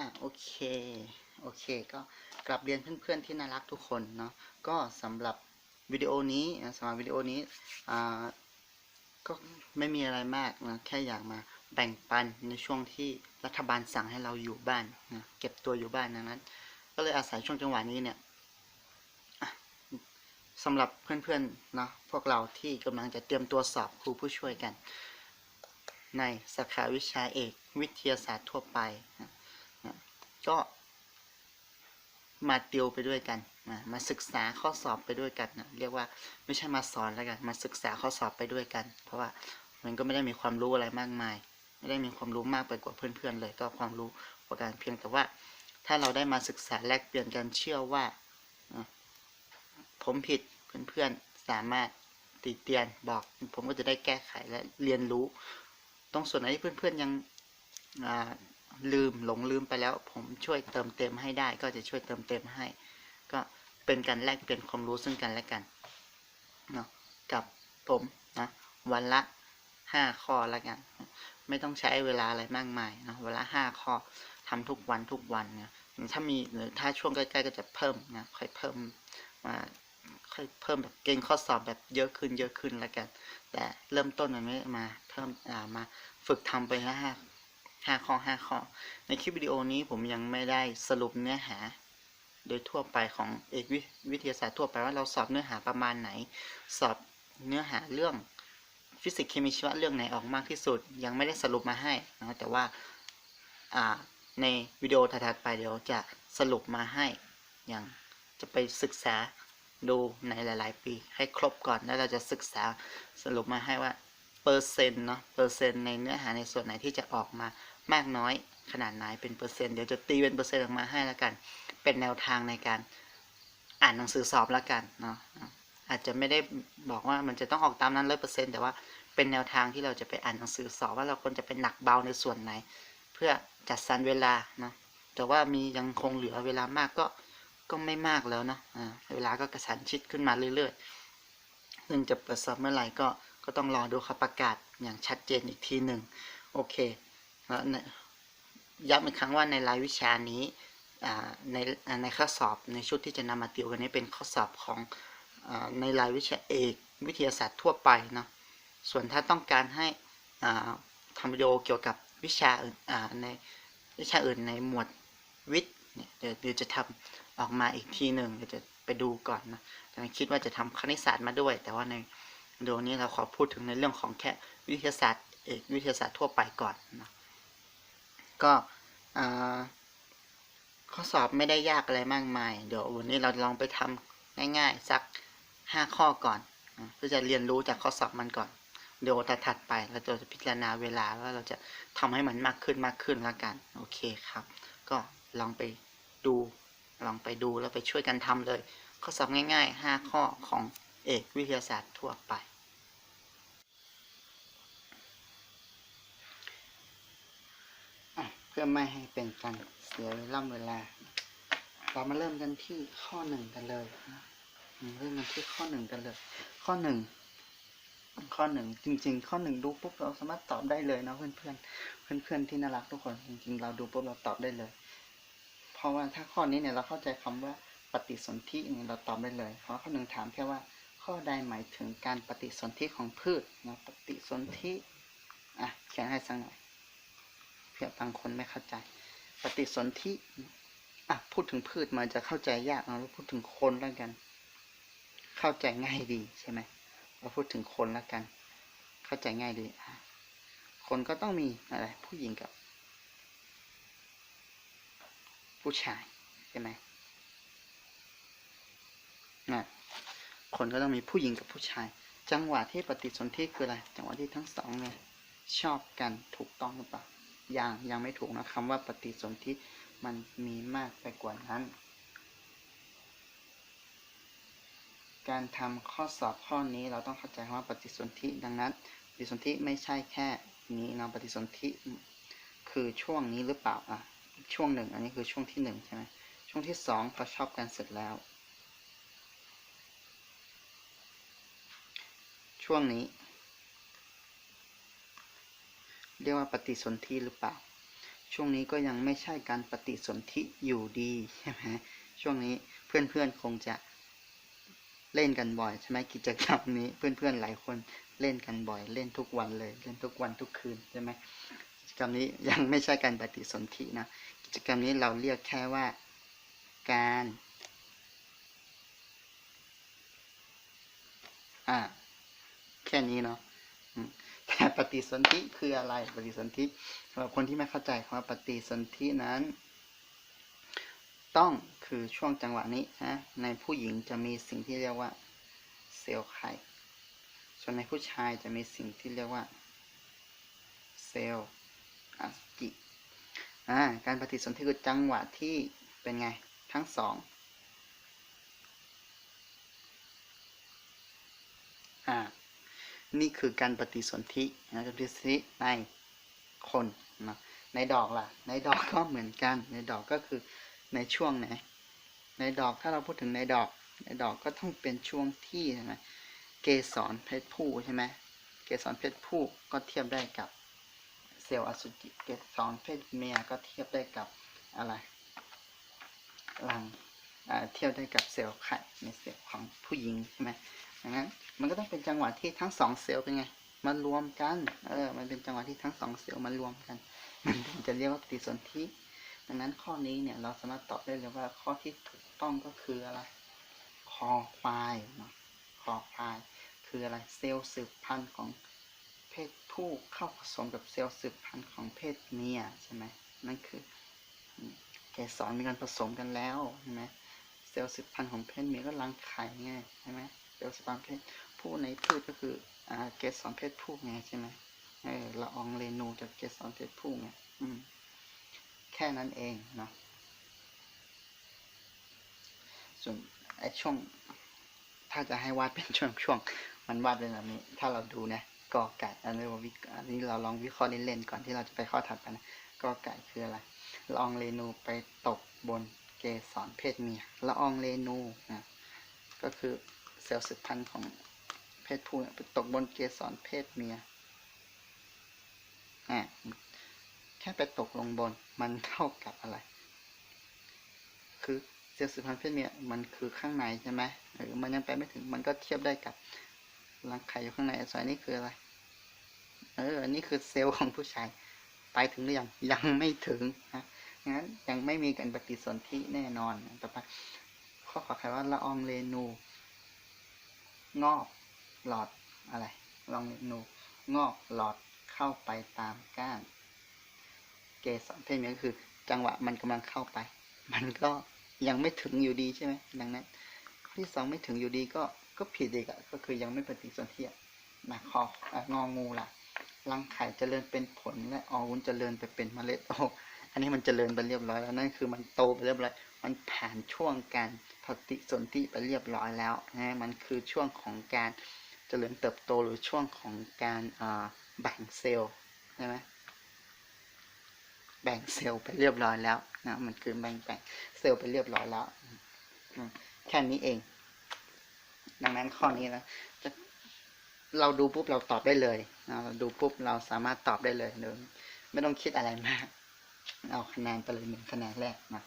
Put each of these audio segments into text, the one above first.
อะโอเค โอเค ก็กลับเรียนเพื่อนๆที่น่ารักทุกคนเนาะ ก็สำหรับวิดีโอนี้นะสำหรับวิดีโอนี้อ่าก็ไม่มีอะไรมากนะ แค่อยากมาแบ่งปันในช่วงที่รัฐบาลสั่งให้เราอยู่บ้านนะเก็บตัวอยู่บ้านดังนั้น ก็เลยอาศัยช่วงจังหวะนี้เนี่ยสำหรับเพื่อนๆเนาะพวกเราที่กำลังจะเตรียมตัวสอบครูผู้ช่วยกัน ในสาขาวิชาเอกวิทยาศาสตร์ทั่วไปนะ ก็มาติวไปด้วยกันนะมาศึกษาข้อสอบไปด้วยกันนะเรียกว่าไม่ใช่มาสอนแล้วกัน มาศึกษาข้อสอบไปด้วยกัน เพราะว่ามันก็ไม่ได้มีความรู้อะไรมากมาย ไม่ได้มีความรู้มากไปกว่าเพื่อนๆเลย ก็ความรู้ประการเพียงแต่ว่า ถ้าเราได้มาศึกษาแลกเปลี่ยนกันเชื่อว่า ผมผิดเพื่อนๆสามารถติเตียนบอก ผมก็จะได้แก้ไขและเรียนรู้ ตรงส่วนไหนที่เพื่อนๆยัง ลืมหลงลืมไปแล้ว ผมช่วยเติมเต็มให้ได้ ก็จะช่วยเติมเต็มให้ ก็เป็นการแลกเปลี่ยนความรู้ซึ่งกันและกันเนาะกับผมนะวันละห้าข้อละกัน ไม่ต้องใช้เวลาอะไรมากมายเนาะเวลาห้าข้อทำทุกวันทุกวันเนี่ยถ้ามีหรือถ้าช่วงใกล้ๆก็จะเพิ่มนะค่อยเพิ่มมาค่อยเพิ่มแบบเก่งข้อสอบแบบเยอะขึ้นเยอะขึ้นล้วกัน แต่เริ่มต้นมันไม่มาเพิ่มอ่ามาฝึกทำไปละห้า ห้าข้อห้าข้อ ในคลิปวิดีโอนี้ผมยังไม่ได้สรุปเนื้อหา โดยทั่วไปของเอกวิวิทยาศาสตร์ทั่วไปว่าเราสอบเนื้อหาประมาณไหน สอบเนื้อหาเรื่องฟิสิกส์เคมีชีวะเรื่องไหนออกมากที่สุด ยังไม่ได้สรุปมาให้นะแต่ว่าในวิดีโอถัดไปเดี๋ยวจะสรุปมาให้อย่างจะไปศึกษาดูในหลาย ๆ ปีให้ครบก่อนแล้วเราจะศึกษาสรุปมาให้ว่าเปอร์เซ็นต์เนาะเปอร์เซ็นต์ในเนื้อหาในส่วนไหนที่จะออกมา มากน้อยขนาดไหนเป็นเปอร์เซ็นต์เดี๋ยวจะตีเป็นเปอร์เซ็นต์ออกมาให้แล้วกัน เป็นแนวทางในการอ่านหนังสือสอบแล้วกันเนาะอาจจะไม่ได้บอกว่ามันจะต้องออกตามนั้นร้อยเปอร์เซ็นต์แต่ว่าเป็นแนวทางที่เราจะไปอ่านหนังสือสอบว่าเราควรจะเป็นหนักเบาในส่วนไหน เพื่อจัดสรรเวลาเนาะแต่ว่ามียังคงเหลือเวลามากก็ก็ไม่มากแล้วเนาะอ่าเวลาก็กระสันชิดขึ้นมาเรื่อยๆซึ่งจะเปิดสอบเมื่อไหร่ก็ก็ต้องรอดูเขาประกาศอย่างชัดเจนอีกทีหนึ่งโอเค ย้ำอีกครั้งว่าในรายวิชานี้ในในข้อสอบในชุดที่จะนำมาติวกันนี้เป็นข้อสอบของอในรายวิชาเอกวิทยาศาสตร์ทั่วไปเนาะส่วนถ้าต้องการให้ทำวิดีโอเกี่ยวกับวิชาอื่นในวิชาอื่นในหมวดวิทย์เนี่ยเดี๋ยวเดี๋ยวจะทำออกมาอีกทีหนึ่งเดี๋ยวจะไปดูก่อนนะแต่คิดว่าจะทำคณิตศาสตร์มาด้วย แต่ว่าในวิดีโอนี้เราขอพูดถึงในเรื่องของแค่วิทยาศาสตร์เอกวิทยาศาสตร์ทั่วไปก่อนนะ ก็ข้อสอบไม่ได้ยากอะไรมากมาย เดี๋ยววันนี้เราลองไปทำง่ายๆ สักห้าข้อก่อนเพื่อจะเรียนรู้จากข้อสอบมันก่อน เดี๋ยวถัดไปเราจะพิจารณาเวลาว่าเราจะทำให้มันมากขึ้นมากขึ้นแล้วกัน โอเคครับ ก็ลองไปดูลองไปดูแล้วไปช่วยกันทำเลย ข้อสอบง่ายๆห้าข้อของเอกวิทยาศาสตร์ทั่วไป อะเพื่อไม่ให้เป็นการเสียล่ำเวลา เรามาเริ่มกันที่ข้อหนึ่งกันเลยเริ่มกันที่ข้อหนึ่งกันเลย ข้อหนึ่งข้อหนึ่งจริง ๆ ข้อหนึ่งดูปุ๊บเราสามารถตอบได้เลยนะเพื่อนเพื่อนเพื่อนเพื่อนๆที่น่ารักทุกคนจริง ๆ เราดูปุ๊บเราตอบได้เลย เพราะว่าถ้าข้อนี้เนี่ยเราเข้าใจคำว่าปฏิสนธิเนี่ยเราตอบได้เลย เพราะข้อหนึ่งถามแค่ว่า ข้อใดหมายถึงการปฏิสนธิของพืชนะปฏิสนธิอะเขียนให้สักหน่อย เพื่อบางคนไม่เข้าใจ ปฏิสนธิอะพูดถึงพืชมันจะเข้าใจยากเราพูดถึงคนแล้วกัน เข้าใจง่ายดีใช่ไหมเราพูดถึงคนแล้วกัน เข้าใจง่ายดีคนก็ต้องมีอะไร ผู้หญิงกับ ผู้ชายใช่ไหมนะคนก็ต้องมีผู้หญิงกับผู้ชาย จังหวะที่ปฏิสนธิคืออะไร จังหวะที่ทั้งสองเนี่ยชอบกันถูกต้องหรือเปล่า ยังยังไม่ถูกนะคำว่าปฏิสนธิมันมีมากไปกว่านั้น การทำข้อสอบข้อนี้เราต้องเข้าใจคำว่าปฏิสนธิดังนั้น ปฏิสนธิไม่ใช่แค่นี้นะปฏิสนธิคือช่วงนี้หรือเปล่าอะช่วงหนึ่งอันนี้คือช่วงที่หนึ่งใช่ไหมช่วงที่สองพอชอบกันเสร็จแล้ว ช่วงนี้ เรียกว่าปฏิสนธิหรือเปล่า ช่วงนี้ก็ยังไม่ใช่การปฏิสนธิอยู่ดีใช่ไหมช่วงนี้เพื่อนๆคงจะเล่นกันบ่อยใช่ไหมกิจกรรมนี้เพื่อนๆหลายคนเล่นกันบ่อย เล่นทุกวันเลย เล่นทุกวันทุกคืนใช่ไหมกิจกรรมนี้ยังไม่ใช่การปฏิสนธินะกิจกรรมนี้เราเรียกแค่ว่าการอ่าแค่นี้เนาะ แต่ปฏิสนธิคืออะไร ปฏิสนธิสำหรับคนที่ไม่เข้าใจคำว่าปฏิสนธินั้น ต้องคือช่วงจังหวะนี้นะในผู้หญิงจะมีสิ่งที่เรียกว่าเซลล์ไข่ ส่วนในผู้ชายจะมีสิ่งที่เรียกว่าเซลล์อสุจิอ่าการปฏิสนธิคือจังหวะที่เป็นไงทั้งสองอ่า นี่คือการปฏิสนธินะปฏิสนธิในคนนะในดอกล่ะ ในดอกก็เหมือนกัน ในดอกก็คือในช่วงไหน ในดอกถ้าเราพูดถึงในดอก ในดอกก็ต้องเป็นช่วงที่ใช่ไหมเกสรเพศผู้ใช่ไหมเกสรเพศผู้ก็เทียบได้กับเซลล์อสุจิ เกสรเพศเมียก็เทียบได้กับอะไรรังเทียบได้กับเซลล์ไข่ในเซลล์ของผู้หญิงใช่ไหม ดังนั้นมันก็ต้องเป็นจังหวะที่ทั้งสองเซลล์เป็นไงมารวมกัน เออ มันเป็นจังหวะที่ทั้งสองเซลล์มารวมกัน มันจะเรียกว่าปฏิสนธิดังนั้นข้อนี้เนี่ยเราสามารถตอบได้เลยว่าข้อที่ถูกต้องก็คืออะไรคอควายเนาะคอควาย คืออะไรเซลล์สืบพันธุ์ของเพศผู้เข้าผสมกับเซลล์สืบพันธุ์ของเพศเมียใช่ไหมนั่นคือเกสรมีการผสมกันแล้วใช่ไหมเซลล์สืบพันธุ์ของเพศเมียก็รังไข่ไงใช่ไหม เซลสืบพันธุ์เพศผู้ในพืชก็คืออ่าเกสรเพศผู้ไงใช่ไหมเออละอองเรนูจากเกสรเพศผู้ไงอืมแค่นั้นเองเนาะส่วนไอช่วง ถ้าจะให้วาดเป็นช่วงช่วงๆมันวาดเป็นแบบนี้ ถ้าเราดูนะกอไก่อันนี้วิอันนี้เราลองวิเคราะห์เล่นๆก่อนที่เราจะไปข้อถัดไปนะกอไก่คืออะไรละอองเรนูไปตกบนเกสรเพศเมียละอองเรนูนะก็คือ เซลล์สืบพันธุ์ของเพศผู้ไปตกบนเกสรเพศเมียอะแค่ไปตกลงบนมันเท่ากับอะไร คือเซลล์สืบพันธุ์เพศเมียมันคือข้างในใช่ไหมหรือมันยังไปไม่ถึงมันก็เทียบได้กับรังไข่อยู่ข้างในส่วนนี้คืออะไร เอออันนี้คือเซลล์ของผู้ชาย ไปถึงหรือยัง ยังไม่ถึงนะงั้นยังไม่มีการปฏิสนธิแน่นอน ต่อไปข้อขอใครว่าละอองเรนู งอกหลอดอะไร ลองเรนูงอกหลอดเข้าไปตามก้าน เกสรเพศเมียก็คือ จังหวะมันกำลังเข้าไป มันก็ยังไม่ถึงอยู่ดีใช่ไหมดังนั้นข้อที่สองไม่ถึงอยู่ดีก็ก็ผิดอีกอะก็คือยังไม่ปฏิสนธิอะนะคอององูล่ะรังไข่เจริญเป็นผลและออวุ้นเจริญไปเป็นเมล็ดโอ้อันนี้มันเจริญไปเรียบร้อยแล้วนั่นคือมันโตไปเรียบร้อย มันผ่านช่วงการปฏิสนธิไปเรียบร้อยแล้วนะมันคือช่วงของการเจริญเติบโตหรือช่วงของการแบ่งเซลล์ใช่ไหมแบ่งเซลล์ไปเรียบร้อยแล้วนะมันคือแบ่งแบ่งเซลล์ไปเรียบร้อยแล้วแค่นี้เอง ดังนั้นข้อนี้นะจะเราดูปุ๊บเราตอบได้เลยนะเราดูปุ๊บเราสามารถตอบได้เลยโดยไม่ต้องคิดอะไรมาก เอาคะแนนไปเลยหนึ่งคะแนนแรกนะ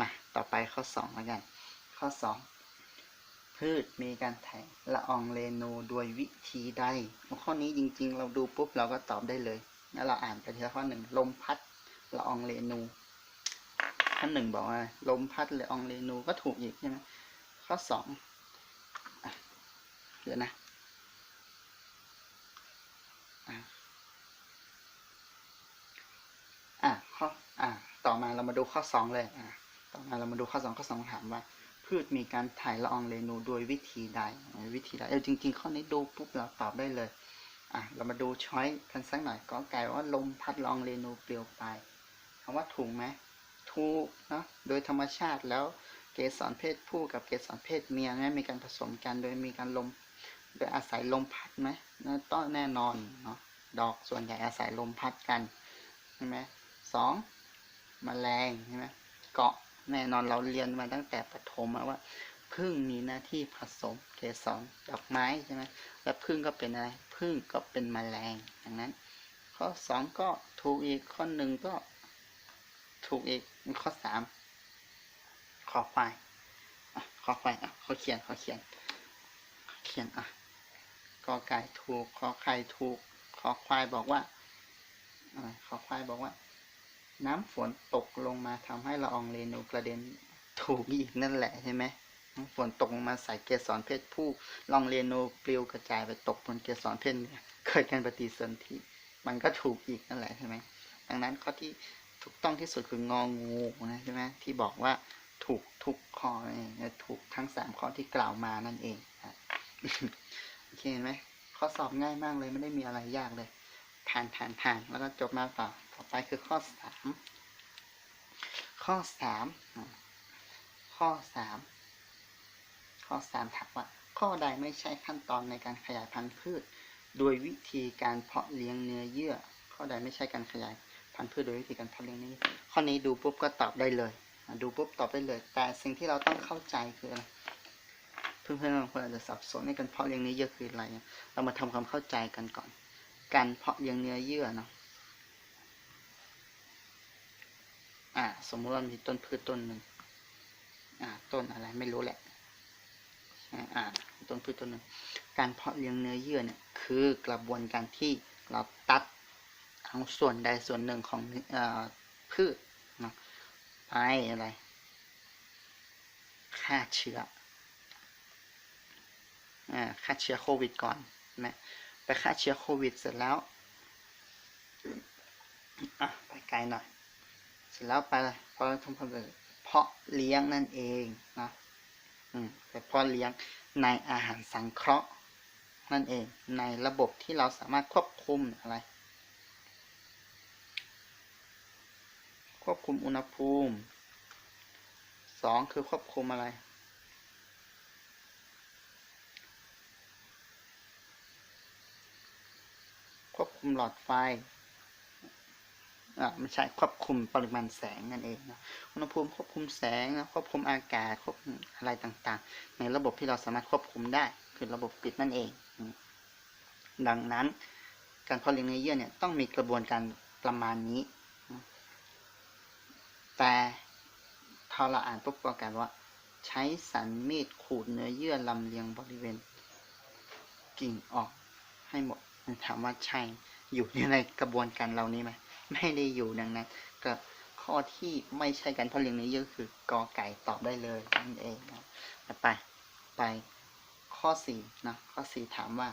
มาต่อไปข้อสองแล้วกัน ข้อสองพืชมีการแทงละอองเรนูโดยวิธีใด ข้อนี้จริง ๆ เราดูปุ๊บเราก็ตอบได้เลยแล้วเราอ่านไปทีละข้อหนึ่งลมพัดละอองเรนูข้อหนึ่งบอกว่า ลมพัดละอองเรนูก็ถูกอีกใช่ไหมข้อสองเดี๋ยวนะอะข้ออะต่อมาเรามาดูข้อสองเลยอะ่อมาเรามาดูข้อสองข้อสองถามว่า พืชมีการถ่ายละอองเรนูโดยวิธีใดวิธีใดเออจริง ๆ ข้อนี้ดูปุ๊บเราตอบได้เลยอะเรามาดูช้อยกันสักหน่อยก็ไก่ว่าลมพัดละอองเรนูเปลี่ยวไปคำว่าถูกไหมถูกเนาะโดยธรรมชาติแล้วเกสรเพศผู้กับเกสรเพศเมียเนี่ยมีการผสมกันโดยมีการลมโดยอาศัยลมพัดไหมน่าต้องแน่นอนเนาะดอกส่วนใหญ่อาศัยลมพัดกันใช่ไหมสองมแมลงใช่ไหมเกาะ แน่นอนเราเรียนมาตั้งแต่ประถมอะว่าพึ่งมีหน้าที่ผสมเกสรดอกไม้ใช่ไหมแล้วพึ่งก็เป็นอะไรพึ่งก็เป็นแมลงดังนั้น ข้อสองก็ถูกอีกข้อหนึ่งก็ถูกอีกข้อสามขอควายขอควายอะเขาเขียนขาเขียนเขียนอะกอไก่ถูกขอไข่ถูกขอควายบอกว่าอขอควายบอกว่า น้ำฝนตกลงมาทำให้ละอองเรนูกระเด็นถูกอีกนั่นแหละใช่ไหมน้ำฝนตกลงมาใส่เกสรเพศผู้ลองเรนูปลิวกระจายไปตกบนเกสรเพศเมียเกิดการปฏิสนธิมันก็ถูกอีกนั่นแหละใช่ไหมดังนั้นข้อที่ถูกต้องที่สุดคืององูนะใช่ไหมที่บอกว่าถูกทุกข้อนั่นเองถูกทั้งสามข้อที่กล่าวมานั่นเองโอเคเห็นไหมข้อสอบง่ายมากเลยไม่ได้มีอะไรยากเลยผ่านผ่านผ่านแล้วก็จบมาต่อ ต่อไปคือข้อสามข้อสามข้อสามข้อสามถามว่า ข้อใดไม่ใช่ขั้นตอนในการขยายพันธุ์พืช โดยวิธีการเพาะเลี้ยงเนื้อเยื่อ ข้อใดไม่ใช่การขยายพันธุ์พืชโดยวิธีการเพาะเลี้ยงเนื้อเยื่อข้อนี้ดูปุ๊บก็ตอบได้เลยดูปุ๊บตอบได้เลย แต่สิ่งที่เราต้องเข้าใจคืออะไรเพื่อนๆบางคนอาจจะสับสนในการเพาะเลี้ยงเนื้อเยื่อคืออะไร เรามาทำความเข้าใจกันก่อน การเพาะเลี้ยงเนื้อเยื่อเนาะ อ่า สมมติว่ามีต้นพืชต้นหนึ่งอ่า ต้นอะไรไม่รู้แหละอ่าต้นพืชต้นหนึ่งการเพาะเลี้ยงเนื้อเยื่อเนี่ยคือกระบวนการที่เราตัดเอาส่วนใดส่วนหนึ่งของเอ่อพืชนะไปอะไรฆ่าเชื้อฆ่าเชื้อโควิดก่อนนะไปฆ่าเชื้อโควิดเสร็จแล้วอะไปไกลหน่อย สร็จแล้วไปเพอเราทำความเลยเพาะเลี้ยงนั่นเองนะอืมไปเพาะเลี้ยงในอาหารสังเคราะห์นั่นเอง ในระบบที่เราสามารถควบคุมอะไร ควบคุมอุณหภูมิสองคือควบคุมอะไรควบคุมหลอดไฟ ไม่ใช่ควบคุมปริมาณแสงนั่นเองนะอุณหภูมิควบคุมแสงนะควบคุมอากาศควบอะไรต่างๆ ในระบบที่เราสามารถควบคุมได้ คือระบบปิดนั่นเอง ดังนั้น การเพาะเลี้ยงเนื้อเยื่อเนี่ยต้องมีกระบวนการประมาณนี้ แต่พอเราอ่านปุ๊บก็กลายว่า ใช้สันมีดขูดเนื้อเยื่อลำเลียงบริเวณ กิ่งออกให้หมดถามว่าใช่อยู่ในกระบวนการเหล่านี้ไหม ไม่ได้อยู่ดังนั้นก็ข้อที่ไม่ใช่การเพาะเลี้ยงเนื้อเยื่อคือกอไก่ตอบได้เลยนั่นเองนะไปไปข้อสี่นะข้อสี่ถามว่า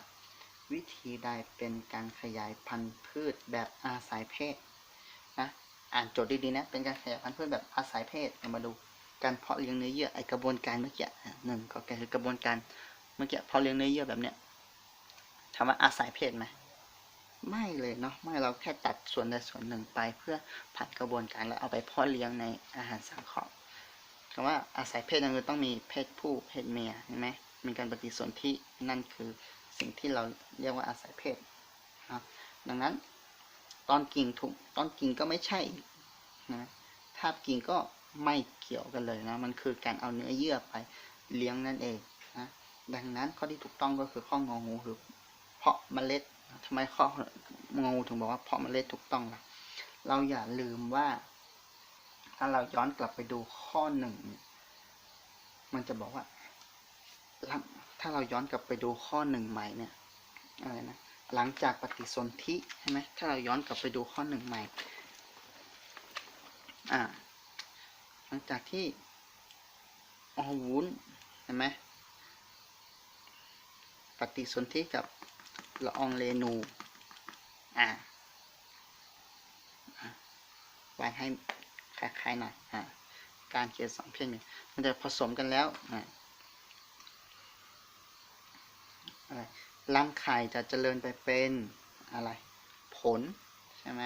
วิธีใดเป็นการขยายพันธุ์พืชแบบอาศัยเพศนะอ่านโจทย์ดีๆนะเป็นการขยายพันธุ์พืชแบบอาศัยเพศเอามาดูการเพาะเลี้ยงเนื้อเยื่อไอกระบวนการเมื่อกี้หนึ่งก็คือกระบวนการเมื่อกี้เพาะเลี้ยงเนื้อเยื่อแบบเนี้ยถามว่าอาศัยเพศไหม ไม่เลยเนาะไม่เราแค่ตัดส่วนใดส่วนหนึ่งไป เพื่อผ่านกระบวนการแล้วเอาไปเพาะเลี้ยงในอาหารสังเคราะห์คำว่าอาศัยเพศนั่นคือต้องมีเพศผู้เพศเมียใช่ไหมมีการปฏิสนธินั่นคือสิ่งที่เราเรียกว่าอาศัยเพศนะดังนั้นตอนกิ่งถูกตอนกิ่งก็ไม่ใช่นะทาบกิ่งก็ไม่เกี่ยวกันเลยนะมันคือการเอาเนื้อเยื่อไปเลี้ยงนั่นเองนะดังนั้นข้อที่ถูกต้องก็คือข้ององูคือเพาะเมล็ด ทำไมข้องูถึงบอกว่าเพาะเมล็ดถูกต้องล่ะ เราอย่าลืมว่า ถ้าเราย้อนกลับไปดูข้อหนึ่งมันจะบอกว่า ถ้าเราย้อนกลับไปดูข้อหนึ่งใหม่เนี่ยอะไรนะหลังจากปฏิสนธิใช่ไหมถ้าเราย้อนกลับไปดูข้อหนึ่งใหม่ อ่า หลังจากที่อวุ้นเห็นไหมปฏิสนธิกับ ละอองเรนู อ่าวางให้คล้ายๆหน่อยอ่าการเขียนสองเพศเนี่ยมันจะผสมกันแล้วอ่าอะไรรังไข่จะเจริญไปเป็นอะไร ผล ใช่ไหม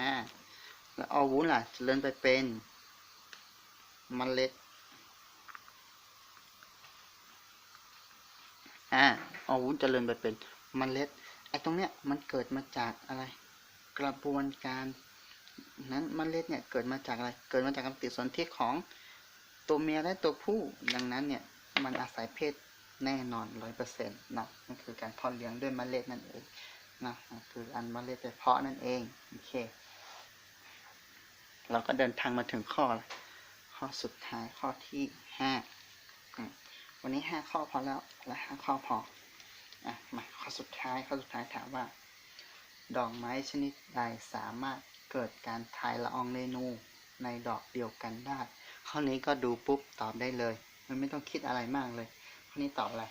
แล้วอาวุธล่ะ เจริญไปเป็นมเมล็ดอ่าอาวุธเจริญไปเป็นมเมล็ด ไอ้ตรงเนี้ยมันเกิดมาจากอะไร กระบวนการ นั้นมเมล็ดเนี่ยเกิดมาจากอะไร เกิดมาจากการปฏิสนธิของตัวเมียและตัวผู้ ดังนั้นเนี่ยมันอาศัยเพศแน่นอนร้อยเปอร์เซ็นต์นะนั่นคือการเพาะเลี้ยงด้วยเมล็ดนั่นเองนะคืออันเมล็ดไปเพาะนั่นเองโอเค เราก็เดินทางมาถึงข้อข้อสุดท้ายข้อที่ห้าวันนี้ห้าข้อพอแล้วและห้าข้อพอ อะมาข้อสุดท้ายข้อสุดท้ายถามว่า ดอกไม้ชนิดใดสามารถเกิดการทายละอองเรนูในดอกเดียวกันได้ ข้อนี้ก็ดูปุ๊บตอบได้เลย มันไม่ต้องคิดอะไรมากเลย ข้อนี้ตอบอะไร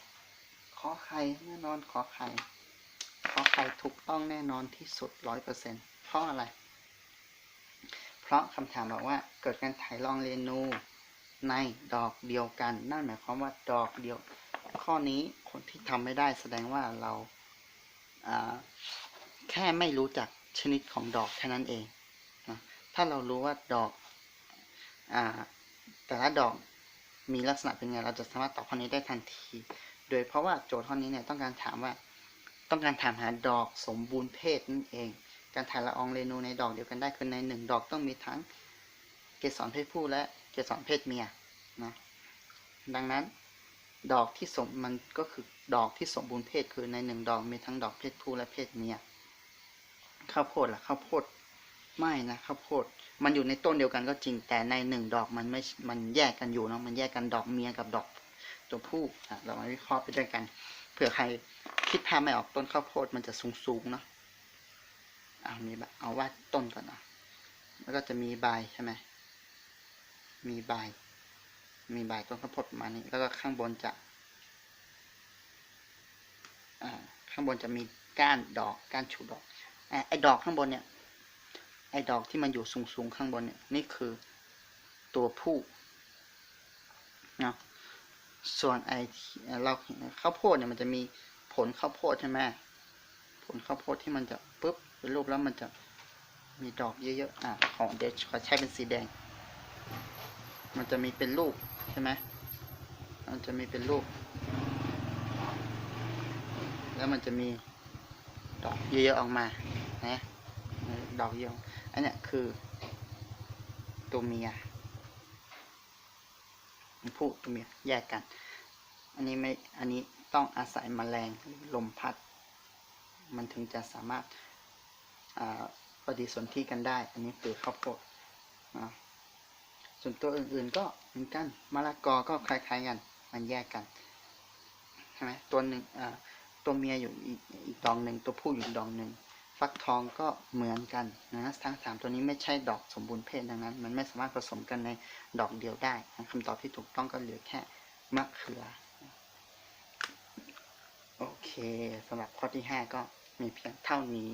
ขอไข่แน่นอนขอไข่ ขอไข่ถูกต้องแน่นอนที่สุดร้อยเปอร์เซ็นต์เพราะอะไร เพราะคำถามบอกว่าเกิดการถ่ายรองเรนูในดอกเดียวกัน นั่นหมายความว่าดอกเดียว ข้อนี้ คนที่ทำไม่ได้แสดงว่าเราแค่ไม่รู้จักชนิดของดอกแค่นั้นเองนะถ้าเรารู้ว่าดอกอแต่ละดอกมีลักษณะเป็นไง เราจะสามารถตอบข้อนี้ได้ทันที โดยเพราะว่าโจทย์ข้อนี้เนี่ยต้องการถามว่า ต้องการถามหาดอกสมบูรณ์เพศนั่นเอง การถ่ายละอองเรนูในดอกเดียวกันได้คือในหนึ่งดอกต้องมีทั้งเกสรเพศผู้และเกสรเพศเมียนะดังนั้น ดอกที่สมมันก็คือดอกที่สมบูรณ์เพศคือในหนึ่งดอกมีทั้งดอกเพศผู้และเพศเมียข้าวโพดล่ะข้าวโพดไม่นะข้าวโพดมันอยู่ในต้นเดียวกันก็จริงแต่ในหนึ่งดอกมันไม่มันแยกกันอยู่เนาะมันแยกกันดอกเมียกับดอกตัวผู้อะเรามาวิเคราะห์ไปด้วยกันเผื่อใครคิดภาพไม่ออกต้นข้าวโพดมันจะสูงๆเนาะเอามีใบเอาวาดต้นก่อนนะแล้วก็จะมีใบใช่ไหมมีใบ มีใบต้นข้าวโพดประมาณนี้ แล้วก็ข้างบนจะข้างบนจะมีก้านดอกก้านชูดอกอไอ้ดอกข้างบนเนี่ย ไอ้ดอกที่มันอยู่สูงๆข้างบนเนี่ย นี่คือตัวผู้เนาะส่วนไอ้เราข้าวโพดเนี่ยมันจะมีผลข้าวโพดใช่ไหมผลข้าวโพดที่มันจะปุ๊บเป็นรูปแล้วมันจะมีดอกเยอะๆอะของเดชขอใช้เป็นสีแดง มันจะมีเป็นรูป ใช่ไหมมันจะมีเป็นรูป แล้วมันจะมีดอกเยอะๆออกมา นะ ดอกเยอะ อันเนี้ยคือ ตัวเมียผู้ตัวเมียแยกกัน อันนี้ไม่ อันนี้ต้องอาศัยแมลงหรือลมพัด มันถึงจะสามารถอ่าปฏิสนธิกันได้ อันนี้คือข้าวโพดอ่า ส่วนตัวอื่นๆก็เหมือนกันมะละกอก็คล้ายๆกัน มันแยกกันใช่ไหมตัวหนึ่งตัวเมียอยู่อีกดอกหนึ่งตัวผู้อยู่ดอกหนึ่งฟักทองก็เหมือนกันนะทั้งสามตัวนี้ไม่ใช่ดอกสมบูรณ์เพศดังนั้น มันไม่สามารถผสมกันในดอกเดียวได้คำตอบที่ถูกต้องก็เหลือแค่มะเขือโอเคสำหรับข้อที่ 5 ก็มีเพียงเท่านี้